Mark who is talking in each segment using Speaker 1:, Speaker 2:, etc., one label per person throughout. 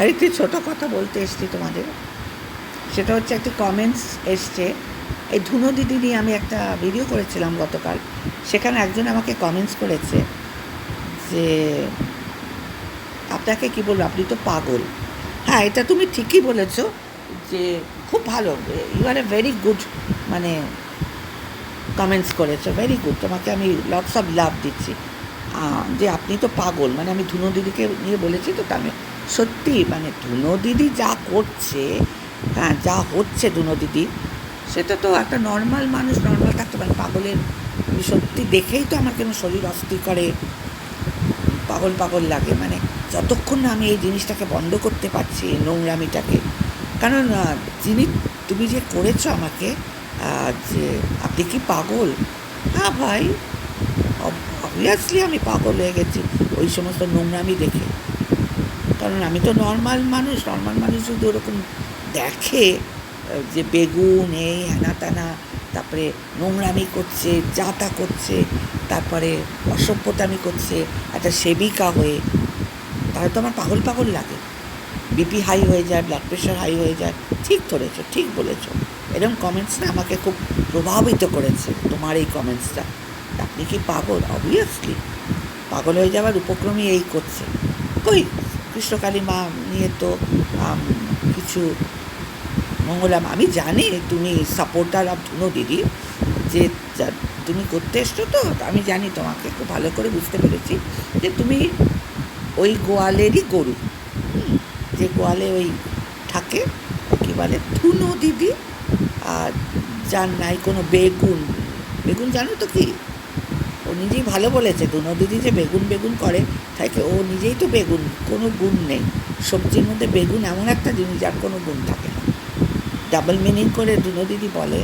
Speaker 1: আর একটি ছোটো কথা বলতে এসছি তোমাদের। সেটা হচ্ছে একটি কমেন্টস এসছে। এই ধুনো দিদি নিয়ে আমি একটা ভিডিও করেছিলাম গতকাল। সেখানে একজন আমাকে কমেন্টস করেছে যে, আপনাকে কি বলব? আপনি তো পাগল। হ্যাঁ এটা তুমি ঠিকই বলেছ যে, খুব ভালো। You are a very good মানে কমেন্টস করেছ। ভেরি গুড তোমাকে আমি লটস অফ লাভ দিচ্ছি। যে, আপনি তো পাগল। মানে আমি ধুনো দিদিকে নিয়ে বলেছি তো তা আমি সত্যি মানে ধুনো দিদি যা করছে হ্যাঁ যা হচ্ছে ধুনো দিদি সেটা তো একটা নর্মাল মানুষ নর্মাল থাকতে পারে। পাগলের সত্যি দেখেই তো আমার কেন শরীর অস্থির করে, পাগল পাগল লাগে। মানে যতক্ষণ না আমি এই জিনিসটাকে বন্ধ করতে পারছি নোংরামিটাকে, কারণ যিনি, তুমি যে করেছ আমাকে যে আপনি কি পাগল? হ্যাঁ ভাই অবভিয়াসলি আমি পাগল হয়ে গেছি, ওই সমস্ত নোংরামি দেখে। কারণ আমি তো নর্মাল মানুষ নর্মাল মানুষ যদি ওরকম দেখে যে বেগুন, এই হ্যানা ত্যানা, তারপরে নোংরামি করছে যাতা করছে, তারপরে অসভ্যতামি করছে, একটা সেবিকা হয়ে, তাহলে তো আমার পাগল পাগল লাগে। বিপি হাই হয়ে যায় ব্লাড প্রেশার হাই হয়ে যায়, ঠিক ধরেছো, ঠিক বলেছ। এরকম কমেন্টস না আমাকে খুব প্রভাবিত করেছে, তোমার এই কমেন্টসটা আপনি কি পাগল? অবভিয়াসলি পাগল হয়ে যাওয়ার উপক্রমই এই করছে। কই? কৃষ্ণকালী মা নিয়ে তো কিছু মঙ্গলাম আমি জানি তুমি সাপোর্টার অফ ধুনো দিদি, যে তুমি করতে এসছো তো আমি জানি তোমাকে, খুব ভালো করে বুঝতে পেরেছি যে তুমি ওই গোয়ালেরই গরু। যে গোয়ালে ওই থাকে, কী বলে, ধুনো দিদি, আর যার নাই কোনো বেগুন। বেগুন জানো তো কি? ও নিজেই ভালো বলেছে ধুনো দিদি যে বেগুন বেগুন করে থাকে ও নিজেই তো বেগুন, কোনো গুণ নেই। সবজির মধ্যে বেগুন এমন একটা জিনিস যার কোনো গুণ থাকে না। ডাবল মিনিং করে ধুনো দিদি বলে,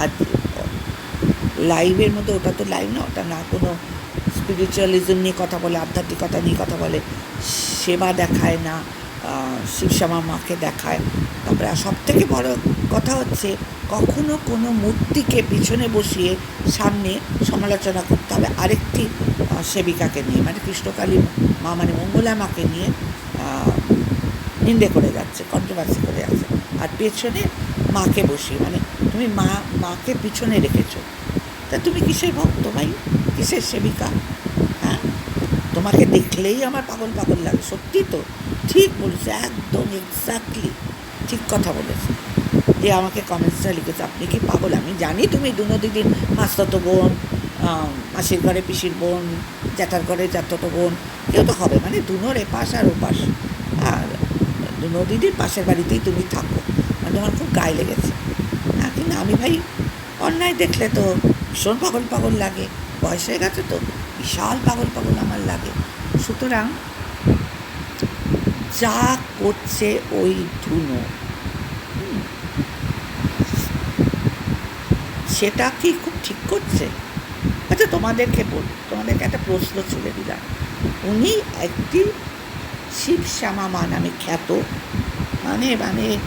Speaker 1: আর লাইভের মধ্যে ওটা তো লাইভ না, ওটা না কোনো স্পিরিচুয়ালিজম নিয়ে কথা বলে, আধ্যাত্মিকতা নিয়ে কথা বলে, সেবা দেখায় না শিবশ্যামা মাকে দেখায়। তারপরে সব থেকে বড় কথা হচ্ছে কখনো কোনো মূর্তিকে পিছনে বসিয়ে সামনে সমালোচনা করতে হবে আরেকটি সেবিকাকে নিয়ে মানে কৃষ্ণকালী মা মানে মঙ্গলা মাকে নিয়ে নিন্দে করে যাচ্ছে কন্ট্রোভার্সি করে যাচ্ছে। আর পেছনে মাকে বসিয়ে মানে তুমি মা, মাকে পিছনে রেখেছো। তা তুমি কিসের ভক্ত ভাই? কিসের সেবিকা? হ্যাঁ? তোমাকে দেখলেই আমার পাগল পাগল লাগে, সত্যি তো? ঠিক বলেছে, একদম এক্স্যাক্টলি ঠিক কথা বলেছে। যে আমাকে কমেন্টসটা লিখেছে, আপনি কি পাগল? আমি জানি তুমি দুনো দিদির মাস্ততো বোন মাসির ঘরে পিসির বোন, জ্যাঠার ঘরে জ্যাঠতো বোন, কেউ তো হবে। মানে দুনোর এপাশ আর ওপাশ। আর দুনো দিদির পাশের বাড়িতেই তুমি থাকো। মানে তোমার খুব গায়ে লেগেছে। হ্যাঁ কিন্তু আমি ভাই অন্যায় দেখলে তো ভীষণ পাগল পাগল লাগে। বয়স হয়ে গেছে তো বিশাল পাগল পাগল আমার লাগে। সুতরাং যা করছে ওই ধুনো সেটা কি খুব ঠিক করছে? আচ্ছা তোমাদেরকে বল, তোমাদেরকে একটা প্রশ্ন ছুড়ে দিলাম। উনি একটি শিব শ্যামা মা নামে খ্যাত মানে মানে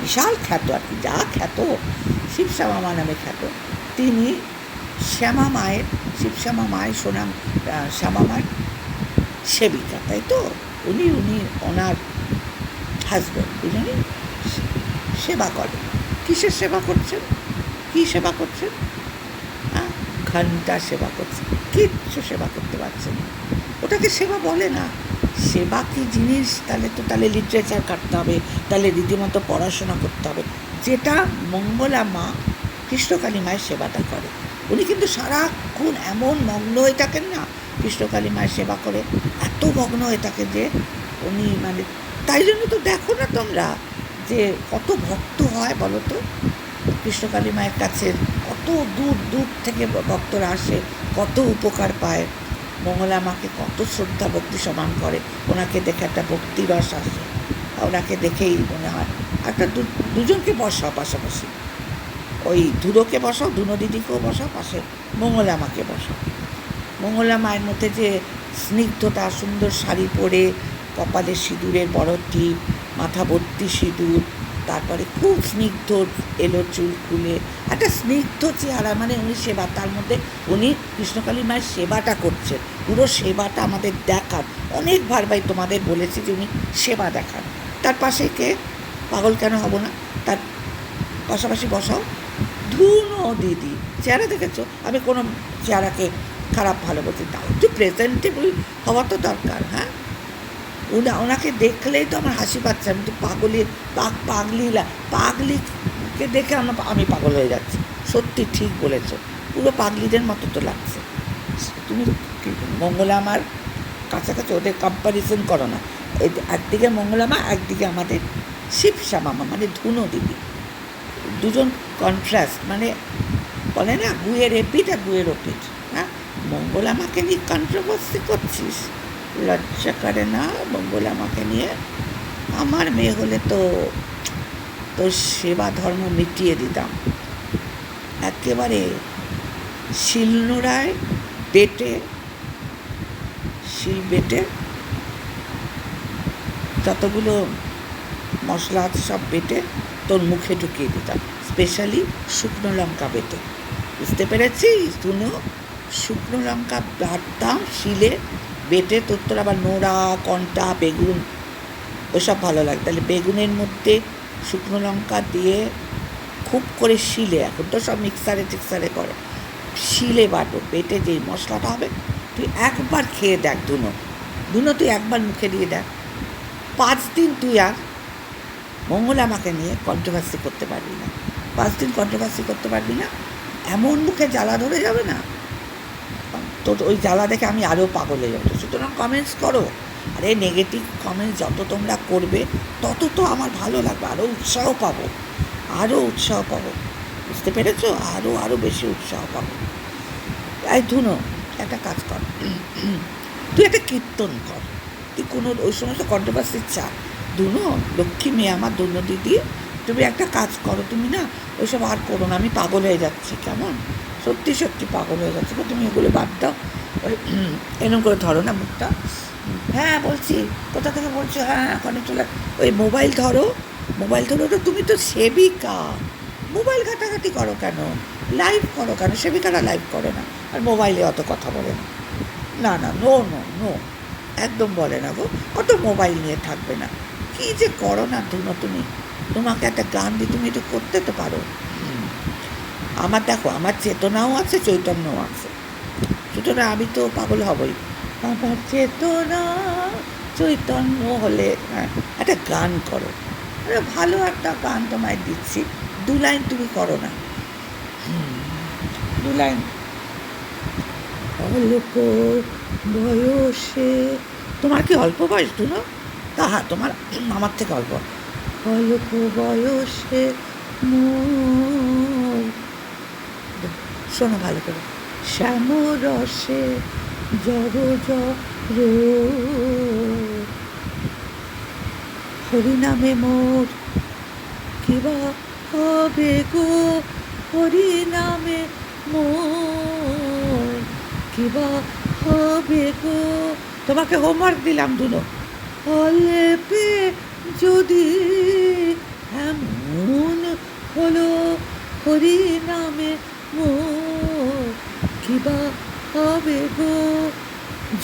Speaker 1: বিশাল খ্যাত আর কি, যা খ্যাত, শিব শ্যামা মা নামে খ্যাত, তিনি শ্যামা মায়ের শিব শ্যামা মায়ের সোনাম শ্যামা মায়ের সেবিকা, তাই তো? উনি উনি ওনার হাজব্যান্ড সে- সেবা করেন। কিসের সেবা করছেন? কী সেবা করছেন হ্যাঁ ঘণ্টা সেবা করছে, কিচ্ছু সেবা করতে পারছে না। ওটাকে সেবা বলে না। সেবা কি জিনিস? তাহলে তো তাহলে লিটারেচার কাটতে হবে, তাহলে রীতিমতো পড়াশোনা করতে হবে। যেটা মঙ্গলা মা কৃষ্ণকালী মায়ের সেবাটা করে। উনি কিন্তু সারাক্ষণ এমন মগ্ন হয়ে থাকেন না, কৃষ্ণকালী মায়ের সেবা করে। এত মগ্ন হয়ে থাকে যে উনি মানে তাই জন্য তো দেখো না তোমরা যে কত ভক্ত হয় বলো তো? কৃষ্ণকালী মায়ের কাছে কত দূর দূর থেকে ভক্তরা আসে, কত উপকার পায়। মঙ্গলা মাকে কত শ্রদ্ধা, ভক্তি সমান করে। ওনাকে দেখে একটা ভক্তি রস আসে। ওনাকে দেখেই মনে হয় একটা দুজনকে বসাও পাশাপাশি। ওই ধুলোকে বসাও ধুনো দিদিকেও বসাও, পাশে মঙ্গলা মাকে বসাও। মঙ্গলা মায়ের মধ্যে যে স্নিগ্ধতা, সুন্দর শাড়ি পরে কপালে সিঁদুরের বড় টিপ মাথা ভর্তি সিঁদুর তারপরে খুব স্নিগ্ধ এলো চুল খুলে। একটা স্নিগ্ধ চেহারা মানে উনি সেবা, তার মধ্যে উনি কৃষ্ণকালী মায়ের সেবাটা করছেন। পুরো সেবাটা আমাদের দেখান। অনেকবার ভাই তোমাদের বলেছি যে উনি সেবা দেখান। তার পাশে কে? পাগল কেন হব না? তার পাশাপাশি বসাও। ধুনো দিদি, চেহারা দেখেছ? আমি কোনো চেহারাকে খারাপ ভালো বলছি তাও একটু প্রেজেন্টেবল হওয়া তো দরকার হ্যাঁ? ওনা ওনাকে দেখলেই তো আমার হাসি পাচ্ছে। আমি তো পাগলি, পাগ পাগলিলা পাগলিকে দেখে আমার আমি পাগল হয়ে যাচ্ছি। সত্যি ঠিক বলেছ। পুরো পাগলিদের মতো তো লাগছে। তুমি মঙ্গলা আমার কাছাকাছি ওদের কম্পারিজন করো না। একদিকে মঙ্গলামা একদিকে আমাদের শিবশা মামা মানে ধুনো দিদি। দুজন কন্ট্রাস্ট মানে বলে না, গুয়ের এপিট আর গুয়ের ওপিট হ্যাঁ? মঙ্গলামাকে নিয়ে কন্ট্রোভার্সি করছিস? লজ্জা করে না বলে মঙ্গলামাকে নিয়ে? আমার মেয়ে হলে তো, তোর সেবা ধর্ম মিটিয়ে দিতাম। একেবারে শিলনোড়ায় বেটে, শিল বেটে যতগুলো মশলা সব বেটে তোর মুখে ঢুকিয়ে দিতাম। স্পেশালি শুকনো লঙ্কা বেটে। বুঝতে পেরেছিস? তুনো শুকনো লঙ্কা বাটতাম শিলে বেটে তোর আবার নোড়া, কন্টা, বেগুন, ওসব ভালো লাগে। তাহলে বেগুনের মধ্যে শুকনো লঙ্কা দিয়ে খুব করে শিলে, এখন তো সব মিক্সারে টিক্সারে করে, শিলে বাটো, বেটে যেই মশলাটা হবে, তুই একবার খেয়ে দেখ দুনো দুনো তুই একবার মুখে দিয়ে দেখ। পাঁচ দিন তুই আর মঙ্গল আমাকে নিয়ে কন্ট্রোভার্সি করতে পারবি না। পাঁচ দিন কন্ট্রোভার্সি করতে পারবি না, এমন মুখে জ্বালা ধরে যাবে না। তোর ওই জ্বালা দেখে আমি আরও পাগল হয়ে যাব। সুতরাং কমেন্টস করো। আরে নেগেটিভ কমেন্টস যত তোমরা করবে, তত তো আমার ভালো লাগবে আরও উৎসাহ পাবো। আরও উৎসাহ পাবো। বুঝতে পেরেছ? আরও আরও বেশি উৎসাহ পাবো। এই ধুনো, একটা কাজ কর। তুই একটা কীর্তন কর। তুই কোনো, ওই সমস্ত কন্ট্রোভার্সির চা দুনো লক্ষ্মী মেয়ে আমার দুনো দিদি তুমি একটা কাজ করো। তুমি না, ওইসব আর করো না। আমি পাগল হয়ে যাচ্ছি। কেমন? সত্যি সত্যি পাগল হয়ে যাচ্ছে। তুমি এগুলো বাদ দাও। ওই এরকম করে ধরো না মুখটা। হ্যাঁ বলছি। কোথা থেকে বলছো? হ্যাঁ ওখানে চলে ওই মোবাইল ধরো। মোবাইল ধরো তো, তুমি তো সেবিকা। মোবাইল ঘাটাঘাটি করো কেন? লাইভ করো কেন? সেবিকারা লাইভ করে না। আর মোবাইলে অত কথা বলে না। না না নো নো নো একদম বলে না গো। অত মোবাইল নিয়ে থাকবে না? কী যে করো না, ধুনো তুমি। তোমাকে একটা গান দিয়ে তুমি একটু করতে তো পারো। আমার দেখো, আমার চেতনাও আছে, চৈতন্যও আছে। সুতরাং আমি তো পাগল হবই। আমার চেতনা, চৈতন্য হলে হ্যাঁ একটা গান করো। ভালো একটা গান তোমায় দিচ্ছি। দু লাইন তুমি করো না। দু লাইন। অল্প বয়সে, তোমার কি অল্প বয়স, দুনো? তাহা তোমার, আমার থেকে অল্প। অল্প বয়সে মোর শোনো ভালো করে। শ্যামরসে জর হরিনামে মোর কিবা হবে গো? হরিনামে মোর কিবা হবে গো? তোমাকে হোমওয়ার্ক দিলাম দুনো। অল্পে যদি এমন হলো হরিনামে মোর কিবা হবে গো।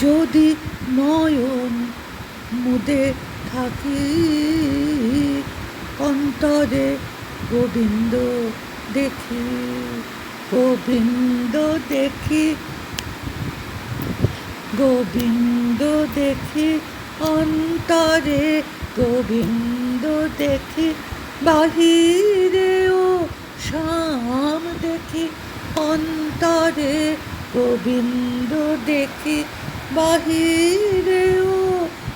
Speaker 1: যদি নয়ন মুদে থাকি, অন্তরে গোবিন্দ দেখি গোবিন্দ দেখি গোবিন্দ দেখি, অন্তরে গোবিন্দ দেখি, বাহিরেও শাম দেখি অন্তরে গোবিন্দ দেখি বাহিরেও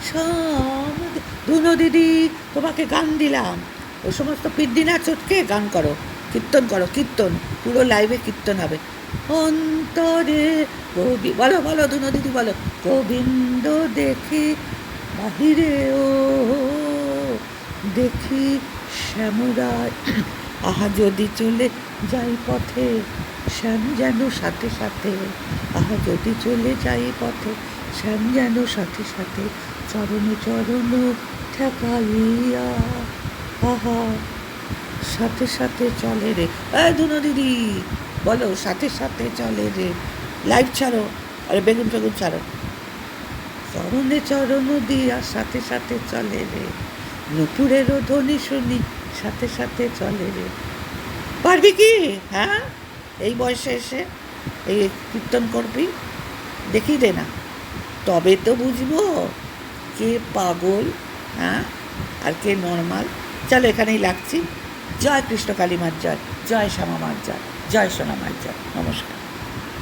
Speaker 1: শাম দুনো দিদি, তোমাকে গান দিলাম। ও সমস্ত পিদ্দি না চটকে গান করো, কীর্তন করো, কীর্তন, পুরো লাইভে কীর্তন হবে। অন্তরে কবি বলো বলো ধুনো দিদি, বলো। গোবিন্দ দেখি বাহিরে ও দেখি শ্যামরায়। আহা, যদি চলে যাই পথে শ্যাম যেন সাথে সাথে আহা যদি চলে যাই পথে, শ্যাম যেন সাথে সাথে চরণে চরণ ঠেকাইয়া, আহা, সাথে সাথে চলে রে। এই দুনো দিদি, বলো সাথে সাথে চলে রে। লাইভ ছাড়ো, আরে বেগুন ফেগুন ছাড়ো। চরণে চরণ দিয়া সাথে সাথে চলে রে। নুপুরেরও ধ্বনি শুনি সাথে সাথে চলে রে। পারবি কি? হ্যাঁ? এই বয়সে এসে এই কীর্তন করবি? দেখি রে না। তবে তো বুঝব কে পাগল হ্যাঁ আর কে নর্মাল। চলো এখানেই লাগছি। জয় কৃষ্ণ কালী মার জয় শ্যামা মার জয় জয় সোনা মার জয় নমস্কার।